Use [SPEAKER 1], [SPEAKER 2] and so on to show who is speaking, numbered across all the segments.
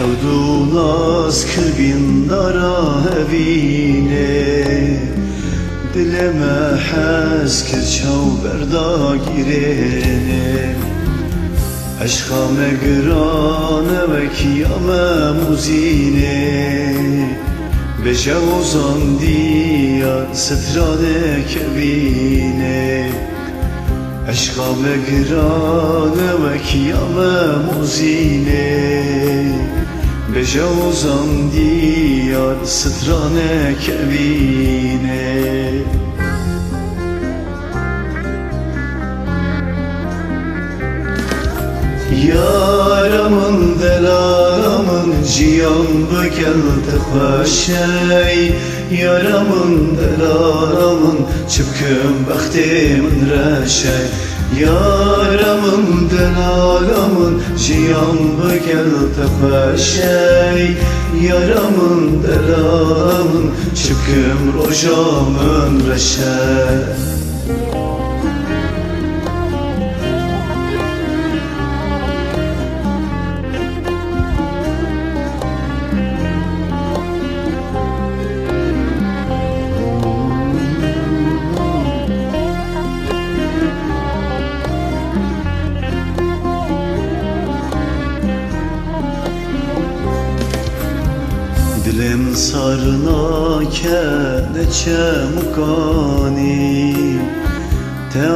[SPEAKER 1] Hevdu ulaz kebin dara hevine Dileme hez kirçav berda girene. Aşka megrane ve kiyame muzine Beşe uzan diya setrade kevine. Aşka megrane ve kiyame muzine Beje ozan diyar strane kevine. Ya ciyan bökeldi hoşey Yaramın delaramın çıpkın baktimin reşey. Yaramın delaramın ciyan bökeldi hoşey Yaramın delaramın çıpkın rojamın reşey Dilim sarına keneçe mukani. Te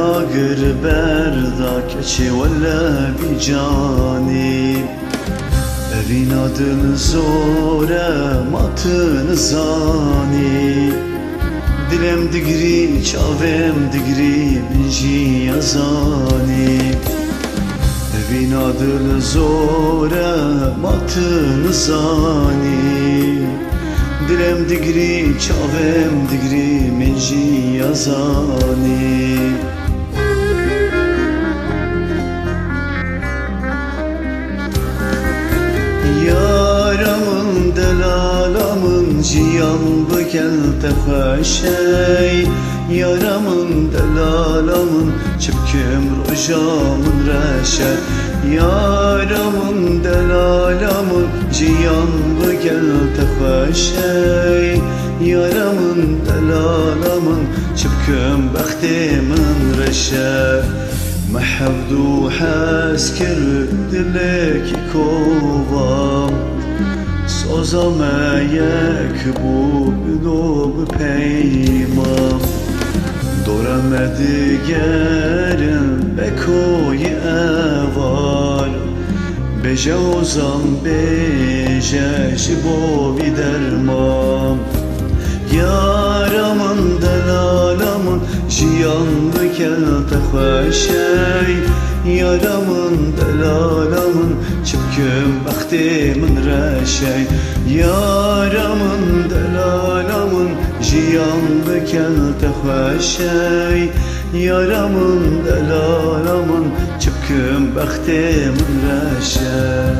[SPEAKER 1] berda keçi valla bicani. Evin adın zore matın zani. Dilem digri çavem digri binci yazani. Evin adını zora matın zani Dilem digri çavem digri menji yazani. Yaramın delalamın ciyan bıkel tefaşey Yaramın delalamın çıpkım rojamın reşe. Yaramın delalamın ciyan bıkel tefaşey Yaramın delalamın çıpkım baktimin reşe محبدو حس کرد دلک کوام سازم یک بود و بپیمم دورم دیگرم به کوی اوار beja ozam beja ji bo dermam Yaramın delalamın jiyan bike te Yaramın delalamın çipkim bextê reşey. Yaramın delalamın jiyan bike te xweşey Yaramın delalamın Çıpkın baktimin reşey